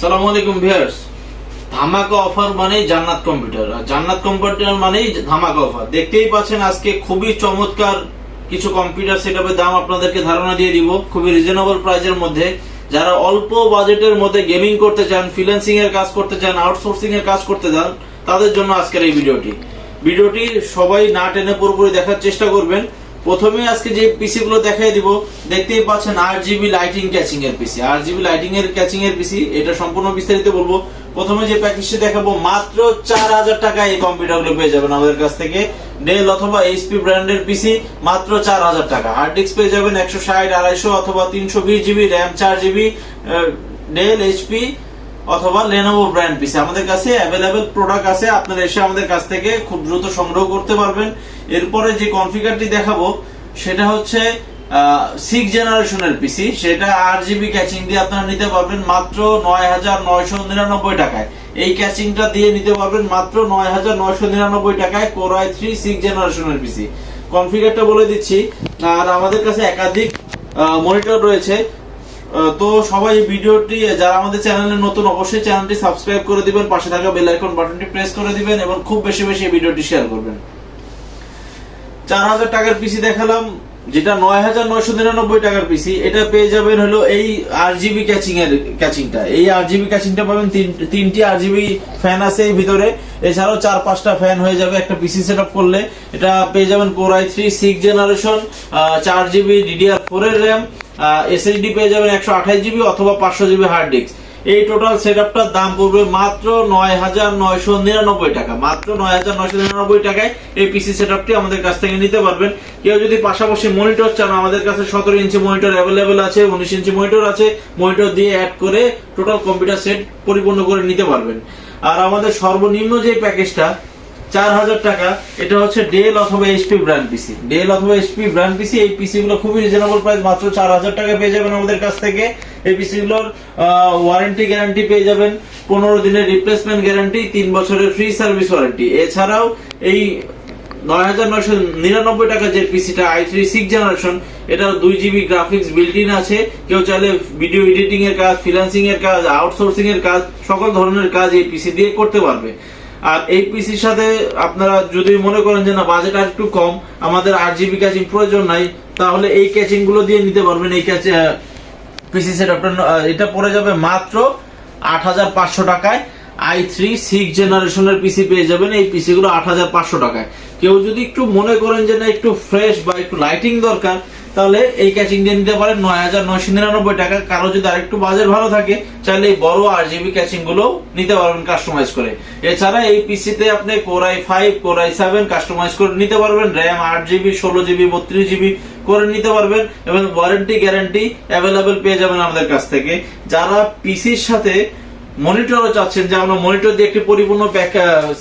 সালাম আলাইকুম ভিউয়ার্স। ধামাকা অফার মানেই জান্নাত কম্পিউটার, আর জান্নাত কম্পিউটার মানেই ধামাকা অফার। দেখতেই পাচ্ছেন আজকে খুবই চমৎকার কিছু কম্পিউটার সেটআপের দাম আপনাদেরকে ধারণা দিয়ে দিব, খুবই রিজনেবল প্রাইজের মধ্যে। যারা অল্প বাজেটের মধ্যে গেমিং করতে চান ফ্রিল্যান্সিং এর কাজ করতে চান আউটসোর্সিং এর কাজ করতে চান, তাদের জন্য আজকের এই ভিডিওটি। ভিডিওটি সবাই না টেনে পুরোপুরি দেখার চেষ্টা করবেন। প্রথমে আজকে যে পিসি গুলো দেখাই দিব, দেখতেই পাচ্ছেন আট জিবি লাইটিং ক্যাচিং এর পিসি আট জিবি লাইটিং এর ক্যাচিং এর পিসি এটা সম্পূর্ণ বিস্তারিত বলব। প্রথমে যে প্যাকেজটি দেখাবো, মাত্র চার হাজার টাকায় এই কম্পিউটারগুলো পেয়ে যাবেন আমাদের কাছ থেকে। ডেল অথবা এইচপি ব্র্যান্ডের পিসি মাত্র চার হাজার টাকা। হার্ড ডিস্ক পেয়ে যাবেন একশো ষাট, আড়াইশো অথবা তিনশো বিশ জিবি র্যাম চার জিবি ডেল এইচপি অথবা লেনোভো ব্র্যান্ড পিসি আমাদের কাছে অ্যাভেলেবেল প্রোডাক্ট আছে, আপনারা এসে আমাদের কাছ থেকে খুব দ্রুত সংগ্রহ করতে পারবেন। এরপরে যে কনফিগারটি দেখাবো, সেটা হচ্ছে সিক্স জেনারেশনের পিসি সেটা আট জিবি ক্যাচিং দিয়ে আপনারা নিতে পারবেন মাত্র নয় হাজার নয়শো নিরানব্বই টাকায়। এই ক্যাচিংটা দিয়ে নিতে পারবেন মাত্র নয় হাজার নয়শো নিরানব্বই টাকায় কোরআই থ্রি সিক্স জেনারেশনের পিসি কনফিগারটা বলে দিচ্ছি। আর আমাদের কাছে একাধিক মনিটর রয়েছে। তো সবাই ভিডিওটি যারা আমাদের চ্যানেলে নতুন, অবশ্যই চ্যানেলটি সাবস্ক্রাইব করে দিবেন, পাশে থাকা বেল আইকন বাটনটি প্রেস করে দিবেন এবং খুব বেশি বেশি এই ভিডিওটি শেয়ার করবেন। চার হাজার টাকার পিসি দেখালাম, যেটা নয় হাজার নয়শো নিরানব্বই টাকার পিসি এটা পেয়ে যাবেন হলো এই আর জিবি ক্যাচিং এর ক্যাচিংটা এই আর জিবি ক্যাচিংটা পাবেন তিন- তিনটি আর জিবি ফ্যান আছে এই ভিতরে। এছাড়াও চার, পাঁচটা ফ্যান হয়ে যাবে একটা পিসি সেট আপ করলে। এটা পেয়ে যাবেন core i three six generation চার জিবি ডিডিআর ফোর এর র্যাম এসএসডি পেয়ে যাবেন একশো আঠাশ জিবি অথবা পাঁচশো জিবি হার্ড ডিস্ক এই টোটাল সেটআপটার দাম পড়বে মাত্র নয় হাজার নয়শো নিরানব্বই টাকা। মাত্র নয় হাজার নয়শো নিরানব্বই টাকায় এই পিসি সেটআপটি আমাদের কাছ থেকে নিতে পারবেন। কেউ যদি পাশাপাশি মনিটর চান, আমাদের কাছে সতেরো ইঞ্চি মনিটর অ্যাভেলেবেল আছে, উনিশ ইঞ্চি মনিটর আছে মনিটর দিয়ে অ্যাড করে টোটাল কম্পিউটার সেট পরিপূর্ণ করে নিতে পারবেন। আর আমাদের সর্বনিম্ন যে প্যাকেজটা চার হাজার টাকা, এটা হচ্ছে ডেল অথবা এইচপি ব্র্যান্ড পিসি ডেল অথবা এইচপি ব্র্যান্ড পিসি এই পিসি গুলো খুবই রিজনেবল প্রাইস মাত্র চার হাজার টাকা পেয়ে যাবেন আমাদের কাছ থেকে। এই পিসি গুলোর ওয়ারেন্টি গ্যারান্টি পেয়ে যাবেন। পনেরো দিনের রিপ্লেসমেন্ট গ্যারান্টি বছরের ফ্রি সার্ভিস ওয়ারেন্টি এছাড়াও এই নয় হাজার নয়শো নিরানব্বই টাকা যে পিসিটা আই থ্রি সিক্স জেনারেশন এটা দুই জিবি গ্রাফিক্স বিল্ট ইন আছে। কেউ চাইলে ভিডিও এডিটিং এর কাজ ফ্রিল্যান্সিং এর কাজ আউটসোর্সিং এর কাজ, সকল ধরনের কাজ এই পিসি দিয়ে করতে পারবে। আর এই পিসির সাথে আপনারা যদি মনে করেন যে না বাজেট আর একটু কম, আমাদের আট জিবি ক্যাচিং প্রয়োজন নাই, তাহলে এই ক্যাচিংগুলো দিয়ে নিতে পারবেন। এই ক্যাচ পিসি সেট এটা পড়ে যাবে মাত্র আট হাজার পাঁচশো টাকায়। আই থ্রি সিক্স জেনারেশনের পিসি পেয়ে যাবেন, এই পিসি গুলো আট হাজার পাঁচশো টাকায়। কেউ যদি একটু মনে করেন যে না, একটু ফ্রেশ বা একটু লাইটিং দরকার তাহলে এই ক্যাচিং দিয়ে নিতে পারেন নয় হাজার নয়শো নিরানব্বই টাকা। কারও যদি আরেকটু বাজেট ভালো থাকে তাহলে এই বড় আর জিবি ক্যাচিংগুলো নিতে পারবেন কাস্টমাইজ করে। এছাড়া এই পিসিতে আপনি core i five core i seven customize করে নিতে পারবেন। র্যাম আট জিবি ষোলো জিবি বত্রিশ জিবি করে নিতে পারবেন এবং ওয়ারেন্টি গ্যারান্টি অ্যাভেলেবেল পেয়ে যাবেন আমাদের কাছ থেকে। যারা পিসির সাথে মনিটরও চাচ্ছেন, যে আমরা মনিটর দিয়ে একটি পরিপূর্ণ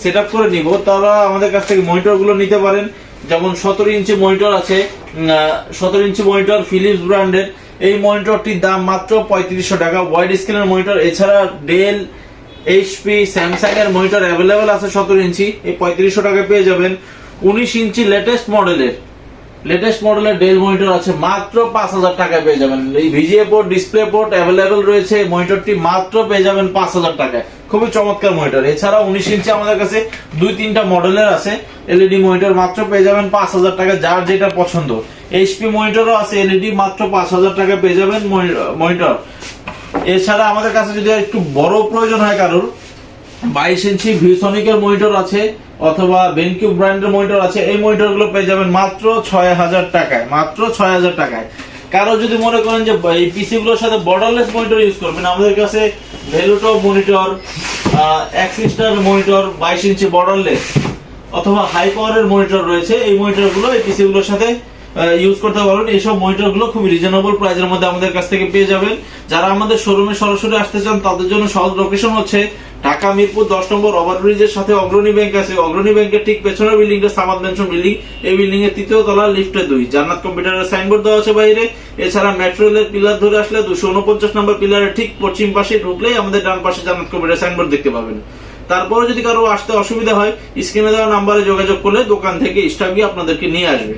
সেট আপ করে নিব, তারা আমাদের কাছ থেকে মনিটরগুলো নিতে পারেন। যেমন সতেরো ইঞ্চি মনিটর আছে সতেরো ইঞ্চি মনিটর ফিলিপস ব্র্যান্ডের এই মনিটরটির দাম মাত্র পঁয়ত্রিশশো টাকা। ওয়াইড স্ক্রিনের মনিটর, এছাড়া ডেল এইচপি স্যামসাং এর মনিটর অ্যাভেলেবেল আছে সতেরো ইঞ্চি। এই পঁয়ত্রিশশো টাকায় পেয়ে যাবেন উনিশ ইঞ্চি লেটেস্ট মডেলের লেটেস্ট মডেলের ডেল মনিটর আছে, মাত্র পাঁচ হাজার টাকায় পেয়ে যাবেন। এই VGA port display port available রয়েছে। মনিটরটি মাত্র পেয়ে যাবেন পাঁচ হাজার টাকায়। খুবই চমৎকার মনিটর এছাড়া উনিশ ইঞ্চি আমাদের কাছে দুই তিনটা মডেলের আছে। এলইডি মনিটর মাত্র পেয়ে যাবেন পাঁচ হাজার টাকা, যার যেটা পছন্দ। এইচপি মনিটরও আছে এলইডি মাত্র পাঁচ হাজার টাকা পেয়ে যাবেন মনিটর এছাড়া আমাদের কাছে যদি একটু বড় প্রয়োজন হয় কারোর, বাইশ ইঞ্চি ভিউসনিকের মনিটর আছে, অথবা বেনকিউ ব্র্যান্ডের মনিটর আছে, এই মনিটরগুলো পেয়ে যাবেন মাত্র ছয় হাজার টাকায়, মাত্র ছয় হাজার টাকায়। কারও যদি মনে করেন যে এই পিসি গুলোর সাথে বর্ডারলেস মনিটর ইউজ করবেন, আমাদের কাছে ভেলুটো মনিটর অ্যাক্সিস্টার মনিটর বাইশ ইঞ্চি বর্ডারলেস অথবা হাই পাওয়ারের মনিটর রয়েছে, এই মনিটরগুলো এই পিসি গুলোর সাথে ইউজ করতে পারবেন। এইসব মনিটরগুলো খুব রিজনেবল প্রাইসের মধ্যে আমাদের কাছ থেকে পেয়ে যাবেন। যারা আমাদের শোরুমে সরাসরি আসতে চান, তাদের জন্য সহজ লোকেশন হচ্ছে ঢাকা, মিরপুর, দশ নম্বর ওভারব্রিজের সাথে অগ্রণী ব্যাংক আছে। অগ্রণী ব্যাংকের ঠিক পেছনের বিল্ডিংটা সামাদ মেনশন বিল্ডিং এই বিল্ডিং এর তৃতীয় তলা লিফটে দুই। জান্নাত কম্পিউটারের সাইনবোর্ড দেওয়া আছে বাইরে। এছাড়া মেট্রো রেলের পিলার ধরে আসলে দুশো উনপঞ্চাশ নম্বর পিলারের ঠিক পশ্চিম পাশে ঢুকলেই আমাদের ডান পাশে জান্নাত কম্পিউটার সাইনবোর্ড দেখতে পাবেন। তারপরে যদি কারও আসতে অসুবিধা হয় স্ক্রিনে দেওয়া নাম্বারে যোগাযোগ করলে দোকান থেকে স্টাফ গিয়ে আপনাদেরকে নিয়ে আসবে।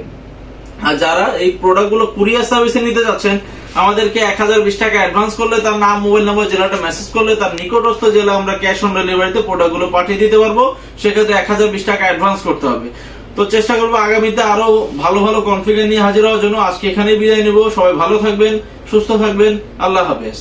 আর যারা এই প্রোডাক্টগুলো কুরিয়ার সার্ভিসে নিতে যাচ্ছেন, আমাদেরকে এক হাজার বিশ টাকা অ্যাডভান্স করলে তার নাম মোবাইল নাম্বার জেলাটা মেসেজ করলে তার নিকটস্থ জেলা আমরা ক্যাশ অন ডেলিভারিতে প্রোডাক্টগুলো পাঠিয়ে দিতে পারব। সেক্ষেত্রে এক হাজার বিশ টাকা অ্যাডভান্স করতে হবে। তো চেষ্টা করব আগামীতে আরও ভালো ভালো কনফিগার নিয়ে হাজির হওয়ার জন্য। আজকে এখানেই বিদায় নিব। সবাই ভালো থাকবেন, সুস্থ থাকবেন। আল্লাহ হাফেজ।